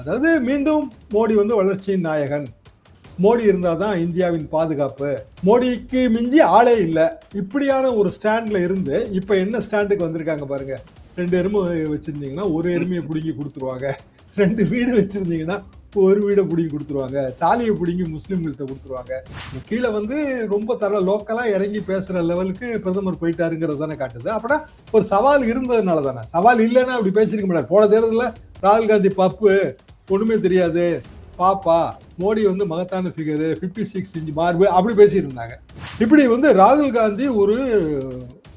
அதாவது மீண்டும் மோடி வந்து வளர்ச்சியின் நாயகன். மோடி இருந்தால் தான் இந்தியாவின் பாதுகாப்பு. மோடிக்கு மிஞ்சி ஆளே இல்லை. இப்படியான ஒரு ஸ்டாண்டில் இருந்து இப்போ என்ன ஸ்டாண்டுக்கு வந்திருக்காங்க பாருங்க. ரெண்டு எருமை வச்சுருந்தீங்கன்னா ஒரு எருமையை பிடுங்கி கொடுத்துருவாங்க. ரெண்டு வீடு வச்சுருந்தீங்கன்னா ஒரு வீடை பிடுங்கி கொடுத்துருவாங்க. தாலியை பிடுங்கி முஸ்லீம்கள்ட்ட கொடுத்துருவாங்க. கீழே வந்து ரொம்ப தர லோக்கலாக இறங்கி பேசுகிற லெவலுக்கு பிரதமர் போயிட்டாருங்கிறது தானே காட்டுது. அப்படின்னா ஒரு சவால் இருந்ததுனால தானே. சவால் இல்லைன்னா அப்படி பேசியிருக்க முடியாது. போன தேர்தலில் ராகுல் காந்தி பப்பு ஒன்றுமே தெரியாது. பாப்பா மோடி வந்து மகத்தான ஃபிகரு ஃபிஃப்டி சிக்ஸ் இன்ச் மார்பு அப்படி பேசிட்டு இருந்தாங்க. இப்படி வந்து ராகுல் காந்தி ஒரு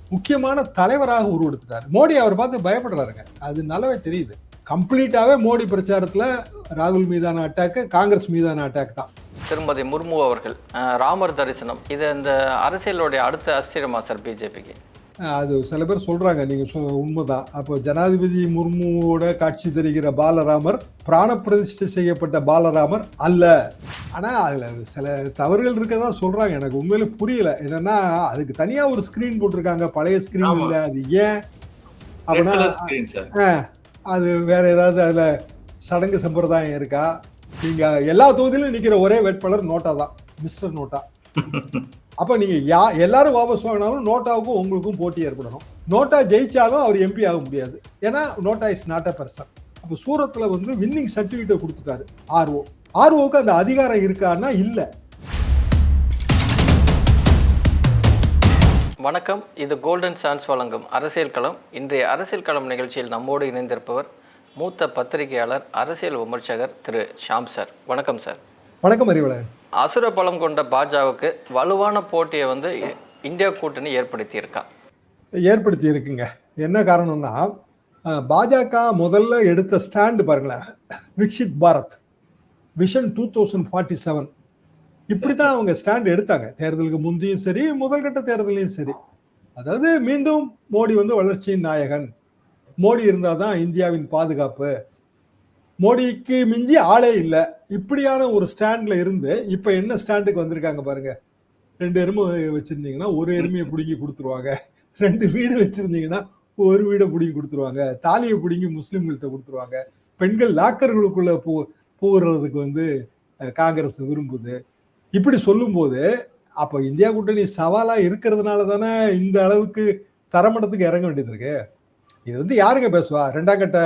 முக்கியமான தலைவராக உருவெடுத்துட்டார். மோடி அவர் பார்த்து பயப்படுறாருங்க. அது நல்லாவே தெரியுது. கம்ப்ளீட்டாவே மோடி பிரச்சாரத்துல ராகுல் மீதான அட்டாக்கு காங்கிரஸ் மீதான அட்டாக் தான். திருமதி முர்மு அவர்கள் ராமர் தரிசனம். இது இந்த அரசியலுடைய அடுத்த அஸ்திரமா சார் பிஜேபிக்கு? அது சில பேர் சொல்றாங்க நீங்க சொ- உண்மைதான். அப்போ ஜனாதிபதி முர்முவோட காட்சி தருகிற பாலராமர் பிராண பிரதிஷ்டை செய்யப்பட்ட பாலராமர் அல்ல. ஆனா அதுல சில தவறுகள் இருக்கதா சொல்றாங்க. எனக்கு உண்மையில புரியல. என்னன்னா அதுக்கு தனியா ஒரு ஸ்கிரீன் போட்டிருக்காங்க. பழைய ஸ்கிரீன். இல்ல அது ஏன்? அப்படின்னா கலர் ஸ்கிரீன் சார் அது வேற ஏதாவது அதுல சடங்கு சம்பிரதாயம் இருக்கா? நீங்க எல்லா தொகுதியிலும் நிக்கிற ஒரே வேட்பாளர் நோட்டா தான் மிஸ்டர் நோட்டா. அப்ப நீங்க யா எல்லாரும் வாபஸ் வாங்கினாலும் நோட்டாவுக்கும் உங்களுக்கும் போட்டி ஏற்படணும். நோட்டா ஜெயிச்சாலும் அவர் எம்பி ஆக முடியாது. ஏன்னா NOTA is not a person அப்ப சூரத்ல வந்து வின்னிங் சர்டிபிகேட் கொடுத்துட்டாரு ஆர்ஓ ஆர்ஓக்கு அந்த அதிகாரம் இருக்கான்னா இல்ல. வணக்கம். இது கோல்டன் சான்ஸ் வழங்கும் அரசியல் களம். இன்றைய அரசியல் களம் நிகழ்ச்சியில் நம்மோடு இணைந்திருப்பவர் மூத்த பத்திரிகையாளர் அரசியல் விமர்சகர் திரு ஷாம் சார். வணக்கம் சார். வணக்கம் அறிவலன் அசுர பலம் கொண்ட பாஜகவுக்கு வலுவான போட்டியை வந்து இந்தியா கூட்டணி ஏற்படுத்தியிருக்கா? ஏற்படுத்தி இருக்குங்க என்ன காரணம்னா பாஜக முதல்ல எடுத்த ஸ்டாண்டு பாருங்களேன். Viksit Bharat. Vision two thousand forty seven இப்படித்தான் அவங்க ஸ்டாண்ட் எடுத்தாங்க. தேர்தலுக்கு முந்தையும் சரி முதல்கட்ட தேர்தலையும் சரி. அதாவது மீண்டும் மோடி வந்து வளர்ச்சியின் நாயகன். மோடி இருந்தால் தான் இந்தியாவின் பாதுகாப்பு. மோடிக்கு மிஞ்சி ஆளே இல்லை. இப்படியான ஒரு ஸ்டாண்ட்ல இருந்து இப்போ என்ன ஸ்டாண்டுக்கு வந்திருக்காங்க பாருங்க. ரெண்டு எருமை வச்சிருந்தீங்கன்னா ஒரு எருமையை பிடுங்கி கொடுத்துருவாங்க. ரெண்டு வீடு வச்சிருந்தீங்கன்னா ஒரு வீடை பிடுங்கி கொடுத்துருவாங்க. தாலியை பிடுங்கி முஸ்லீம்கள்கிட்ட கொடுத்துருவாங்க. பெண்கள் லாக்கர்களுக்குள்ள போ போகிறதுக்கு வந்து காங்கிரஸ் விரும்புது. இப்படி சொல்லும்போது அப்போ இந்தியா கூட்டணி சவாலா இருக்கிறதுனால தானே இந்த அளவுக்கு தரமட்டத்துக்கு இறங்க வேண்டியது இருக்கு? இது வந்து யாருங்க பேசுவா? ரெண்டாம் கட்ட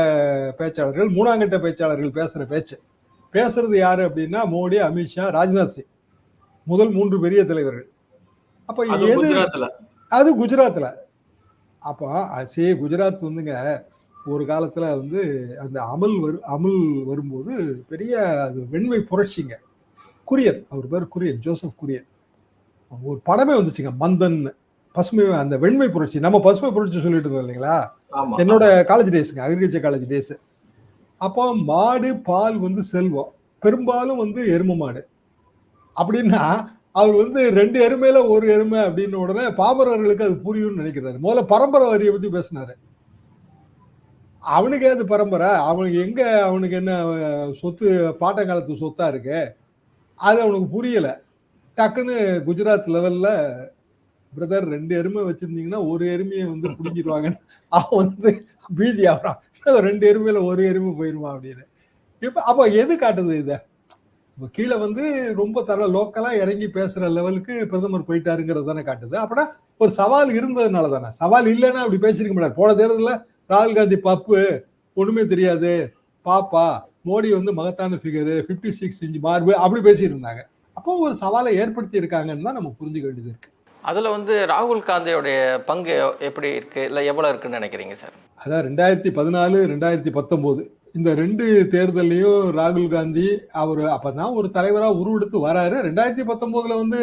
பேச்சாளர்கள் மூணாம் கட்ட பேச்சாளர்கள் பேசுற பேச்சு. பேசுறது யாரு அப்படின்னா மோடி அமித்ஷா ராஜ்நாத் சிங். முதல் மூன்று பெரிய தலைவர்கள். அப்ப எது? அது குஜராத்ல. அப்போ சே குஜராத் வந்துங்க ஒரு காலத்துல வந்து அந்த அமல் வரு அமல் வரும்போது பெரிய அது வெண்மை புரட்சிங்க. குரியன் அவர் பேர் குரியன் ஜோசப் குரியன் ஒரு படமே வந்துச்சுங்க மந்தன் பசுமை அந்த வெண்மை புரட்சி. நம்ம பசுமை புரட்சி சொல்லிட்டு இருந்தோம் இல்லைங்களா? என்னோட காலேஜ் டேஸ்ங்க அக்ரிகல்ச்சர் காலேஜ் டேஸ் அப்போ மாடு பால் வந்து செல்வம். பெரும்பாலும் வந்து எருமை மாடு. அப்படின்னா அவர் வந்து ரெண்டு எருமையில ஒரு எருமை அப்படின்னு உடனே பாமரர்களுக்கு அது புரியும்னு நினைக்கிறாரு. முதல்ல பரம்பரை வரியை பத்தி பேசினாரு. அவனுக்கு ஏது பரம்பரை? அவனுக்கு எங்க அவனுக்கு என்ன சொத்து பாட்டங்காலத்து சொத்தா இருக்கு? அது அவனுக்கு புரியல. டக்குன்னு குஜராத் லெவல்ல பிரதர் ரெண்டு எருமை வச்சிருந்தீங்கன்னா ஒரு எருமையை வந்து பிடிங்கிடுவாங்கன்னு அவன் வந்து பீதி ஆகிறான். ரெண்டு எருமையில ஒரு எருமை போயிருவான் அப்படின்னு. இப்போ அப்போ எது காட்டுது இதை? இப்போ கீழே வந்து ரொம்ப தர லோக்கலாக இறங்கி பேசுற லெவலுக்கு பிரதமர் போயிட்டாருங்கிறது தானே காட்டுது. அப்படின்னா ஒரு சவால் இருந்ததுனால தானே. சவால் இல்லைன்னா அப்படி பேசியிருக்க முடியாது. போன தேர்தலில் ராகுல் காந்தி பப்பு ஒண்ணுமே தெரியாது. பாப்பா மோடி வந்து மகத்தான ஃபிகரு ஃபிஃப்டி சிக்ஸ் இன்ச் மார்பு அப்படி பேசிட்டு இருந்தாங்க அப்போ ஒரு சவாலை ஏற்படுத்தி இருக்காங்கன்னு தான் நம்ம புரிஞ்சுக்க வேண்டியது இருக்கு. அதில் வந்து ராகுல் காந்தியோடைய பங்கு எப்படி இருக்கு? இல்லை எவ்வளோ இருக்குன்னு நினைக்கிறீங்க சார்? அதான் ரெண்டாயிரத்தி பதினாலு ரெண்டாயிரத்தி பத்தொம்போது. இந்த ரெண்டு தேர்தல்லையும் ராகுல் காந்தி அவர் அப்பதான் ஒரு தலைவராக உருவெடுத்து வராரு. ரெண்டாயிரத்தி பத்தொம்போதுல வந்து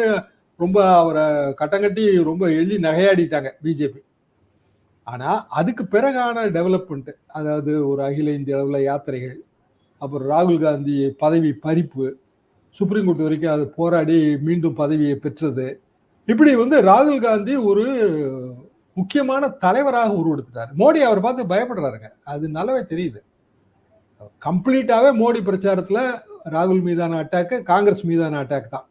ரொம்ப அவரை கட்டங்கட்டி ரொம்ப எள்ளி நகையாடிட்டாங்க பிஜேபி. ஆனா அதுக்கு பிறகான டெவலப்மெண்ட் அதாவது ஒரு அகில இந்திய அளவில் யாத்திரைகள் அப்புறம் ராகுல் காந்தி பதவி பறிப்பு சுப்ரீம் கோர்ட் வரைக்கும் அது போராடி மீண்டும் பதவியை பெற்றது. இப்படி வந்து ராகுல் காந்தி ஒரு முக்கியமான தலைவராக உருவெடுத்துட்டார். மோடி அவர் பார்த்து பயப்படுறாருங்க. அது நல்லாவே தெரியுது. கம்ப்ளீட்டாகவே மோடி பிரச்சாரத்தில் ராகுல் மீதான அட்டாக்கு காங்கிரஸ் மீதான அட்டாக் தான்.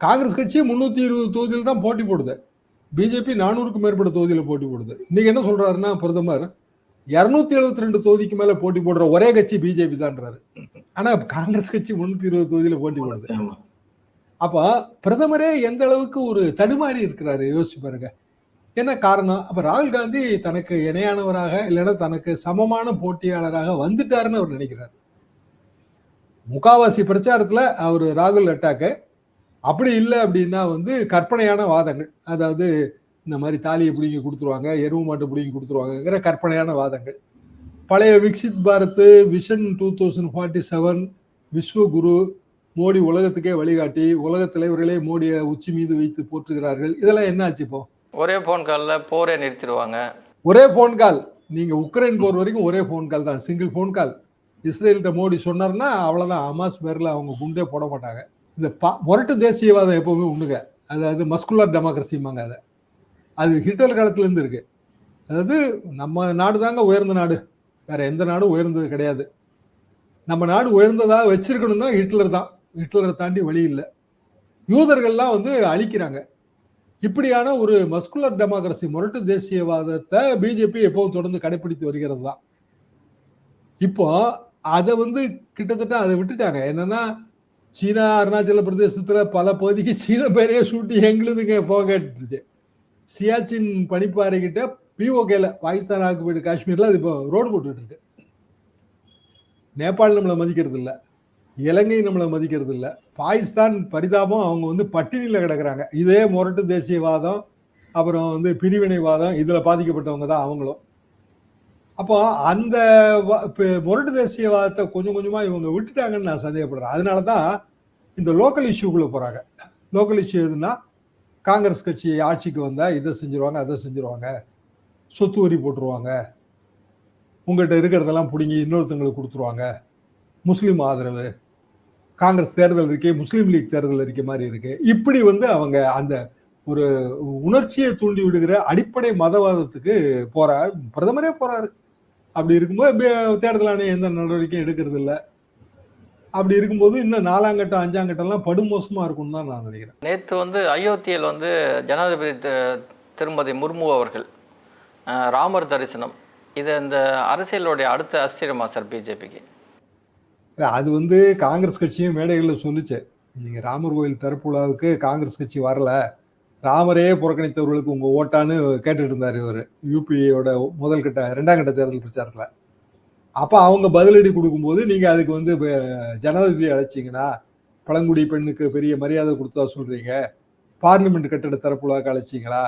காங்கிரஸ் கட்சி முந்நூற்றி இருபது தொகுதியில் தான் போட்டி போடுது. பிஜேபி நானூறுக்கும் மேற்பட்ட தொகுதியில் போட்டி போடுது. இன்னைக்கு என்ன சொல்றாருன்னா பிரதமர் இருநூத்தி எழுபத்தி ரெண்டு தொகுதிக்கு மேல போட்டி போடுற ஒரே கட்சி பிஜேபி தான்றாரு. ஆனா காங்கிரஸ் கட்சி முன்னூத்தி இருபது தொகுதியில போட்டி போடுது. ஆமா. அப்ப பிரதமரே எந்த அளவுக்கு ஒரு தடுமாறி இருக்கிறாரு? யோசிச்சு பாருங்க. என்ன காரணம்? அப்ப ராகுல் காந்தி தனக்கு இணையானவராக இல்லைன்னா தனக்கு சமமான போட்டியாளராக வந்துட்டாருன்னு அவர் நினைக்கிறார். முக்காவாசி பிரச்சாரத்துல அவர் ராகுல் அட்டாக்கு அப்படி இல்லை அப்படின்னா வந்து கற்பனையான வாதங்கள். அதாவது இந்த மாதிரி தாலியை பிடிங்கி கொடுத்துருவாங்க எருவு மாட்டு பிடிங்கி கொடுத்துருவாங்கங்கிற கற்பனையான வாதங்கள். பழைய Viksit Bharat vision two thousand forty seven Vishwaguru Modi உலகத்துக்கே வழிகாட்டி உலக தலைவர்களே மோடியை உச்சி மீது வைத்து போற்றுகிறார்கள். இதெல்லாம் என்னாச்சு இப்போ? ஒரே ஃபோன் காலில் போரே நிறுத்திடுவாங்க. ஒரே ஃபோன் கால் நீங்க உக்ரைன் போற வரைக்கும் ஒரே ஃபோன் கால் தான். சிங்கிள் ஃபோன் கால் இஸ்ரேல்கிட்ட மோடி சொன்னார்னா அவ்வளவுதான். அமாஸ் பேர்ல அவங்க குண்டே போட மாட்டாங்க. இந்த பா முரட்டு தேசியவாதம் எப்பவுமே உண்டுங்க. அதாவது மஸ்குலர் டெமோக்ரஸிம்பாங்க அதை. அது ஹிட்லர் காலத்துல இருந்து இருக்கு. அதாவது நம்ம நாடு தாங்க உயர்ந்த நாடு. வேற எந்த நாடும் உயர்ந்தது கிடையாது. நம்ம நாடு உயர்ந்ததாக வச்சிருக்கணும்னா ஹிட்லர் தான். ஹிட்லரை தாண்டி வழி இல்லை. யூதர்கள்லாம் வந்து அழிக்கிறாங்க. இப்படியான ஒரு மஸ்குலர் டெமோக்ரஸி முரட்டு தேசியவாதத்தை பிஜேபி எப்பவும் தொடர்ந்து கடைபிடித்து வருகிறது தான். இப்போ அதை வந்து கிட்டத்தட்ட அதை விட்டுட்டாங்க. என்னன்னா சீனா அருணாச்சல பிரதேசத்துல பல பகுதிக்கு சீன பேரையே சூட்டி எங்களுதுங்க போக எடுத்துச்சு. சியாச்சின் பனிப்பாறை கிட்ட பிஓகேல பாகிஸ்தான் ஆக்குபைடு காஷ்மீர்ல அது இப்போ ரோடு போட்டுட்டு இருக்கு. நேபாள் நம்மளை மதிக்கிறது இல்லை இலங்கை நம்மளை மதிக்கிறது இல்லை பாகிஸ்தான் பரிதாபம் அவங்க வந்து பட்டினியில் கிடக்குறாங்க. இதே முரட்டு தேசியவாதம் அப்புறம் வந்து பிரிவினைவாதம் இதில் பாதிக்கப்பட்டவங்க தான் அவங்களும். அப்போ அந்த முரட்டு தேசியவாதத்தை கொஞ்சம் கொஞ்சமாக இவங்க விட்டுட்டாங்கன்னு நான் சந்தேகப்படுறேன். அதனால தான் இந்த லோக்கல் இஷ்யூக்குள்ளே போகிறாங்க லோக்கல் இஷ்யூ எதுனா காங்கிரஸ் கட்சி ஆட்சிக்கு வந்தால் இதை செஞ்சுருவாங்க அதை செஞ்சிருவாங்க. சொத்து வரி போட்டுருவாங்க. உங்கள்கிட்ட இருக்கிறதெல்லாம் பிடிங்கி இன்னொருத்தங்களுக்கு கொடுத்துருவாங்க. முஸ்லீம் ஆதரவு. காங்கிரஸ் தேர்தல் இருக்கே முஸ்லீம் லீக் தேர்தல் இருக்க மாதிரி இருக்கு. இப்படி வந்து அவங்க அந்த ஒரு உணர்ச்சியை தூண்டி விடுகிற அடிப்படை மதவாதத்துக்கு போறார் பிரதமரே போறாரு. அப்படி இருக்கும்போது தேர்தல் ஆணையம் எந்த நடவடிக்கையும் எடுக்கிறது இல்லை அப்படி இருக்கும்போது இன்னும் நாலாம் கட்டம் அஞ்சாம் கட்டம்லாம் படுமோசமா இருக்கும்னு தான் நான் நினைக்கிறேன். நேற்று வந்து அயோத்தியில் வந்து ஜனாதிபதி திருமதி முர்மு அவர்கள் ராமர் தரிசனம். இது இந்த அரசியலுடைய அடுத்த அஸ்திரமா சார் பிஜேபிக்கு? அது வந்து காங்கிரஸ் கட்சியும் மேடைகளில் சொல்லுச்சு. நீங்க ராமர் கோயில் திறப்பு விழாவுக்கு காங்கிரஸ் கட்சி வரல. ராமரே புறக்கணித்தவர்களுக்கு உங்க ஓட்டான்னு கேட்டுட்டு இருந்தாரு இவர். யூபியோட முதல் கட்ட ரெண்டாம் கட்ட தேர்தல் பிரச்சாரத்துல. அப்போ அவங்க பதிலடி கொடுக்கும்போது நீங்கள் அதுக்கு வந்து இப்போ ஜனாதிபதி அழைச்சிங்கன்னா பழங்குடி பெண்ணுக்கு பெரிய மரியாதை கொடுத்தா சொல்கிறீங்க பார்லிமெண்ட் கட்டட தரப்புலாக்கு அழைச்சிங்களா?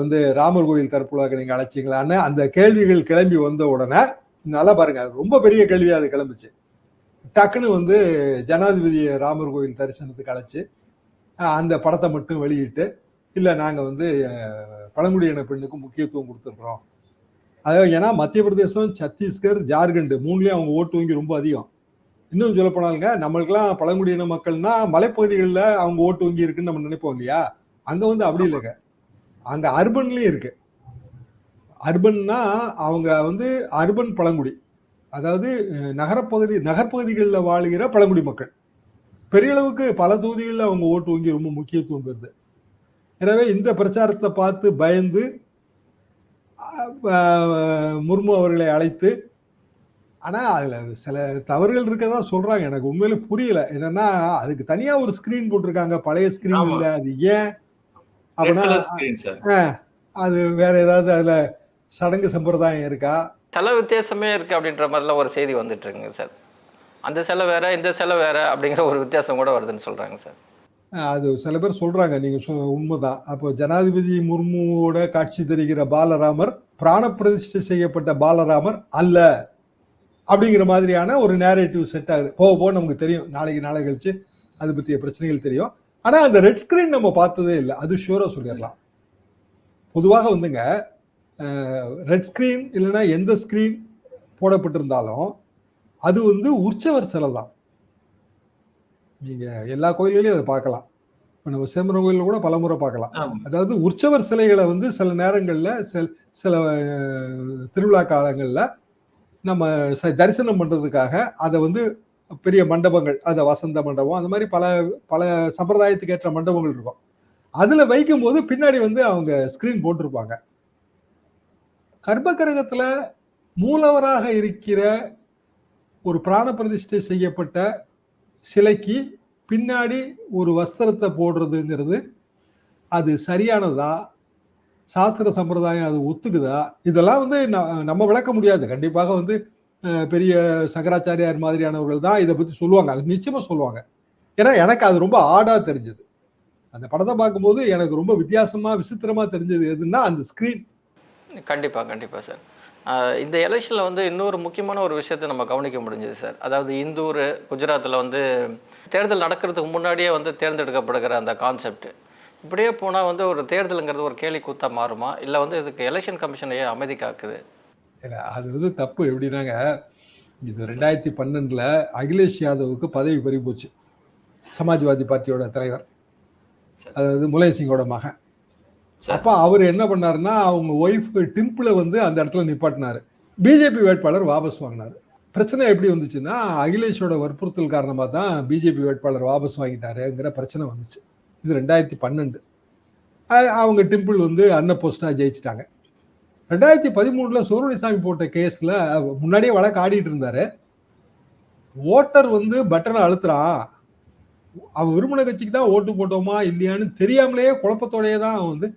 வந்து ராமர் கோயில் தரப்புலாக்கு நீங்கள் அழைச்சிங்களான்னு அந்த கேள்விகள் கிளம்பி வந்த உடனே நல்லா பாருங்க அது ரொம்ப பெரிய கேள்வியாக அது கிளம்புச்சு. டக்குன்னு வந்து ஜனாதிபதியை ராமர் கோயில் தரிசனத்துக்கு அழைச்சி அந்த படத்தை மட்டும் வெளியிட்டு இல்லை நாங்கள் வந்து பழங்குடியின பெண்ணுக்கு முக்கியத்துவம் கொடுத்துருக்குறோம். அதாவது ஏன்னா மத்திய பிரதேசம் சத்தீஸ்கர் ஜார்க்கண்ட் மூணுலேயும் அவங்க ஓட்டு வங்கி ரொம்ப அதிகம். இன்னும் சொல்ல போனாலுங்க நம்மளுக்கெல்லாம் பழங்குடியின மக்கள்னா மலைப்பகுதிகளில் அவங்க ஓட்டு வங்கி இருக்குன்னு நம்ம நினைப்போம் இல்லையா? அங்கே வந்து அப்படி இல்லைங்க. அங்கே அர்பன்லேயும் இருக்கு. அர்பன்னா அவங்க வந்து அர்பன் பழங்குடி. அதாவது நகரப்பகுதி நகர்ப்பகுதிகளில் வாழுகிற பழங்குடி மக்கள். பெரிய அளவுக்கு பல தொகுதிகளில் அவங்க ஓட்டு வங்கி ரொம்ப முக்கியத்துவம் பெறுது. எனவே இந்த பிரச்சாரத்தை பார்த்து பயந்து முர்மு அவர்களை அழைத்து ஆனா அதுல சில தவறுகள் இருக்கதா சொல்றாங்க. எனக்கு உண்மையில புரியல. என்னன்னா அதுக்கு தனியா ஒரு ஸ்கிரீன் போட்டிருக்காங்க. பழைய ஸ்கிரீன். இல்ல. அது ஏன்? அப்படின்னா அது வேற ஏதாவது அதுல சடங்கு சம்பிரதாயம் இருக்கா? சில வித்தியாசமே இருக்குது அப்படின்ற மாதிரிலாம் ஒரு செய்தி வந்துட்டு இருக்குங்க சார் அந்த சிலை வேற இந்த சிலை வேற அப்படிங்கிற ஒரு வித்தியாசம் கூட வருதுன்னு சொல்கிறாங்க சார் அது சில பேர் சொல்றாங்க நீங்க உண்மைதான். அப்போ ஜனாதிபதி முர்முவோட காட்சி தருகிற பாலராமர் பிராண பிரதிஷ்டை செய்யப்பட்ட பாலராமர் அல்ல அப்படிங்கிற மாதிரியான ஒரு நேரேட்டிவ் செட் ஆகுது. போக போக நமக்கு தெரியும் நாளைக்கு நாளை கழிச்சு அது பற்றிய பிரச்சனைகள் தெரியும். ஆனா அந்த ரெட் ஸ்கிரீன் நம்ம பார்த்ததே இல்லை. அது ஷூரா சொல்லிடலாம். பொதுவாக வந்துங்க ரெட் ஸ்கிரீன் இல்லைன்னா எந்த ஸ்கிரீன் போடப்பட்டிருந்தாலும் அது வந்து உற்சவர் சிலை தான். நீங்க எல்லா கோயில்களையும் அதை பார்க்கலாம். இப்போ நம்ம சேம்பரம் கோயிலில் கூட பலமுறை பார்க்கலாம். அதாவது உற்சவர் சிலைகளை வந்து சில நேரங்களில் சில சில திருவிழா காலங்களில் நம்ம தரிசனம் பண்றதுக்காக அதை வந்து பெரிய மண்டபங்கள் அதை வசந்த மண்டபம் அந்த மாதிரி பல பல சம்பிரதாயத்துக்கு ஏற்ற மண்டபங்கள் இருக்கும். அதுல வைக்கும்போது பின்னாடி வந்து அவங்க ஸ்கிரீன் போட்டிருப்பாங்க. கர்ப்பகிரகத்துல மூலவராக இருக்கிற ஒரு பிராண பிரதிஷ்டை செய்யப்பட்ட சிலைக்கு பின்னாடி ஒரு வஸ்திரத்தை போடுறதுங்கிறது அது சரியானதா? சாஸ்திர சம்பிரதாயம் அது ஒத்துக்குதா? இதெல்லாம் வந்து ந- நம்ம விளக்க முடியாது. கண்டிப்பாக வந்து பெரிய சங்கராச்சாரியார் மாதிரியானவர்கள் தான் இதை பற்றி சொல்லுவாங்க. அது நிச்சயமாக சொல்லுவாங்க. ஏன்னா எனக்கு அது ரொம்ப ஆடாக தெரிஞ்சது. அந்த படத்தை பார்க்கும்போது எனக்கு ரொம்ப வித்தியாசமாக விசித்திரமாக தெரிஞ்சது எதுன்னா அந்த ஸ்க்ரீன் கண்டிப்பாக கண்டிப்பாக சார் இந்த எலெக்ஷனில் வந்து இன்னொரு முக்கியமான ஒரு விஷயத்தை நம்ம கவனிக்க முடிஞ்சது சார். அதாவது இந்தூர் குஜராத்தில் வந்து தேர்தல் நடக்கிறதுக்கு முன்னாடியே வந்து தேர்ந்தெடுக்கப்படுகிற அந்த கான்செப்ட் இப்படியே போனால் வந்து ஒரு தேர்தலுங்கிறது ஒரு கேலி கூத்தா மாறுமா? இல்லை வந்து இதுக்கு எலெக்ஷன் கமிஷனையே அமைதி காக்குது? இல்ல, அது வந்து தப்பு. எப்படின்னாங்க இது ரெண்டாயிரத்தி பன்னெண்டுல அகிலேஷ் யாதவுக்கு பதவி பறி போச்சு. சமாஜ்வாதி பார்ட்டியோட தலைவர். அதாவது முலாயம் சிங்கோட மகன். அப்ப அவர் என்ன பண்ணாருன்னா அவங்க ஒய்ஃப் டிம்பிள வந்து அந்த இடத்துல நிப்பாட்டினாரு. பிஜேபி வேட்பாளர் வாபஸ் வாங்கினாரு. பிரச்சனை எப்படி வந்துச்சுன்னா அகிலேஷோட வற்புறுத்தல் காரணமாக தான் பிஜேபி வேட்பாளர் வாபஸ் வாங்கிட்டாருங்கிற பிரச்சனை வந்துச்சு. இது ரெண்டாயிரத்தி பன்னெண்டு. அவங்க டிம்பிள் வந்து அன்ன போஸ்டாக ஜெயிச்சிட்டாங்க. ரெண்டாயிரத்தி பதிமூணில் சூரியசாமி போட்ட கேஸில் முன்னாடியே வழக்கு ஆடிட்டு இருந்தாரு. ஓட்டர் வந்து பட்டனை அழுத்துறான். அவன் விரும்பின கட்சிக்கு தான் ஓட்டு போட்டோமா இல்லையான்னு தெரியாமலேயே குழப்பத்தோடயே தான் அவன் வந்து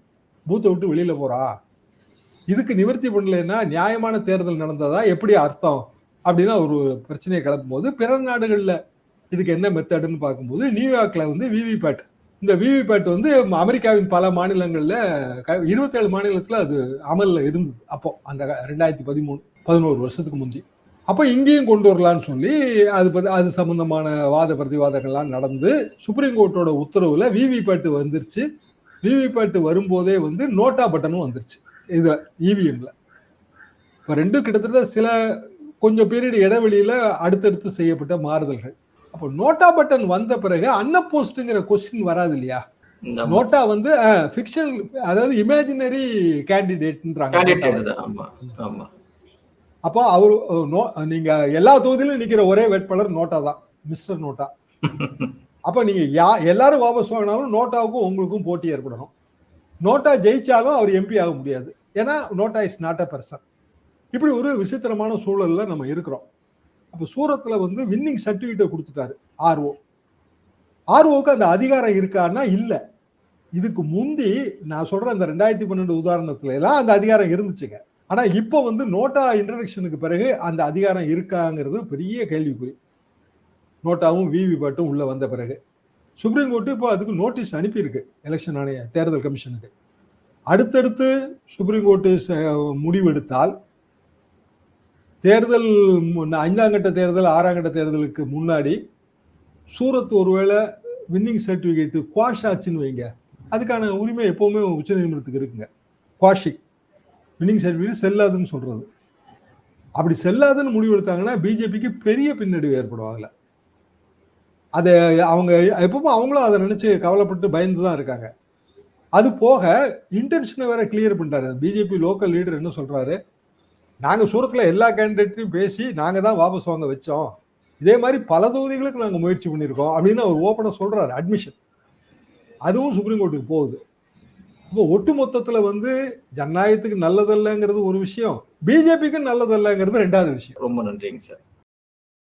பூத்தை விட்டு வெளியில போறா? இதுக்கு நிவர்த்தி பண்ணலைன்னா நியாயமான தேர்தல் நடந்ததா? எப்படி அர்த்தம்? அப்படின்னா ஒரு பிரச்சனையை கிளப்பும் போது பிற நாடுகளில் இதுக்கு என்ன மெத்தடுன்னு பார்க்கும்போது நியூயார்க்ல வந்து விவிபேட் இந்த விவிபேட் வந்து அமெரிக்காவின் பல மாநிலங்களில் இருபத்தேழு மாநிலத்தில் அது அமலில் இருந்தது. அப்போ அந்த ரெண்டாயிரத்தி பதிமூணு பதினோரு வருஷத்துக்கு முந்தி. அப்போ இங்கேயும் கொண்டு வரலான்னு சொல்லி அது பத்தி அது சம்மந்தமான வாத பிரதிவாதங்கள்லாம் நடந்து சுப்ரீம் கோர்ட்டோட உத்தரவில் விவிபேட் வந்துருச்சு. விவிபேட் வரும்போதே வந்து நோட்டா பட்டனும் வந்துருச்சு. இது இவிஎம்ல இப்போ ரெண்டும் கிட்டத்தட்ட சில கொஞ்சம் பீரியட் இடைவெளியில அடுத்தடுத்து செய்யப்பட்ட மாறுதல்கள். அப்போ நோட்டா பட்டன் வந்த பிறகு அன்ன போஸ்ட்ங்கிற கொஸ்டின் வராது இல்லையா? நோட்டா வந்து ஃபிக்ஷன் அதாவது இமேஜினரி கேண்டிடேட்ன்றாங்க அப்போ அவர் நீங்க எல்லா தொகுதியிலும் நிக்கிற ஒரே வேட்பாளர் நோட்டா தான் மிஸ்டர் நோட்டா. அப்ப நீங்க யா எல்லாரும் வாபஸ் வாங்கினாலும் நோட்டாவுக்கும் உங்களுக்கும் போட்டி ஏற்படணும். நோட்டா ஜெயிச்சாலும் அவர் எம்பி ஆக முடியாது. ஏன்னா NOTA is not a person இப்படி ஒரு விசித்திரமான சூழல்ல நம்ம இருக்கிறோம். அப்போ சூரத்துல வந்து வின்னிங் சர்டிபிகேட்டை கொடுத்துட்டாரு ஆர்ஓ ஆர்ஓக்கு அந்த அதிகாரம் இருக்கான்னா இல்லை. இதுக்கு முந்தி நான் சொல்ற அந்த ரெண்டாயிரத்தி பன்னெண்டு உதாரணத்துல எல்லாம் அந்த அதிகாரம் இருந்துச்சுங்க. ஆனா இப்போ வந்து நோட்டா இன்ட்ரடக்ஷனுக்கு பிறகு அந்த அதிகாரம் இருக்காங்கிறது பெரிய கேள்விக்குறி. நோட்டாவும் விவி பாட்டும் உள்ளே வந்த பிறகு சுப்ரீம் கோர்ட்டு இப்போ அதுக்கு நோட்டீஸ் அனுப்பியிருக்கு எலெக்ஷன் ஆணைய தேர்தல் கமிஷனுக்கு. அடுத்தடுத்து சுப்ரீம் கோர்ட்டு முடிவெடுத்தால் தேர்தல் ஐந்தாம் கட்ட தேர்தல் ஆறாம் கட்ட தேர்தலுக்கு முன்னாடி சூரத் ஒருவேளை வின்னிங் சர்டிஃபிகேட்டு குவாஷ் ஆச்சுன்னு வைங்க. அதுக்கான உரிமை எப்பவுமே உச்சநீதிமன்றத்துக்கு இருக்குங்க. குவாஷிங் வின்னிங் சர்டிஃபிகேட் செல்லாதுன்னு சொல்கிறது அப்படி செல்லாதுன்னு முடிவெடுத்தாங்கன்னா பிஜேபிக்கு பெரிய பின்னடைவு ஏற்படும் அதில். அதை அவங்க எப்பவும் அவங்களும் அதை நினைச்சு கவலைப்பட்டு பயந்து தான் இருக்காங்க. அது போக இன்டென்ஷனை வேற கிளியர் பண்ணிட்டாரு. பிஜேபி லோக்கல் லீடர் என்ன சொல்றாரு? நாங்கள் சூரத்தில் எல்லா கேண்டிடேட்டையும் பேசி நாங்கள் தான் வாபஸ் வாங்க வச்சோம். இதே மாதிரி பல தொகுதிகளுக்கு நாங்கள் முயற்சி பண்ணியிருக்கோம் அப்படின்னு அவர் ஓப்பனாக சொல்கிறாரு அட்மிஷன் அதுவும் சுப்ரீம் கோர்ட்டுக்கு போகுது. இப்போ ஒட்டு மொத்தத்தில் வந்து ஜனநாயகத்துக்கு நல்லதல்லங்கிறது ஒரு விஷயம் பிஜேபிக்கு நல்லதல்லங்கிறது ரெண்டாவது விஷயம். ரொம்ப நன்றிங்க சார்.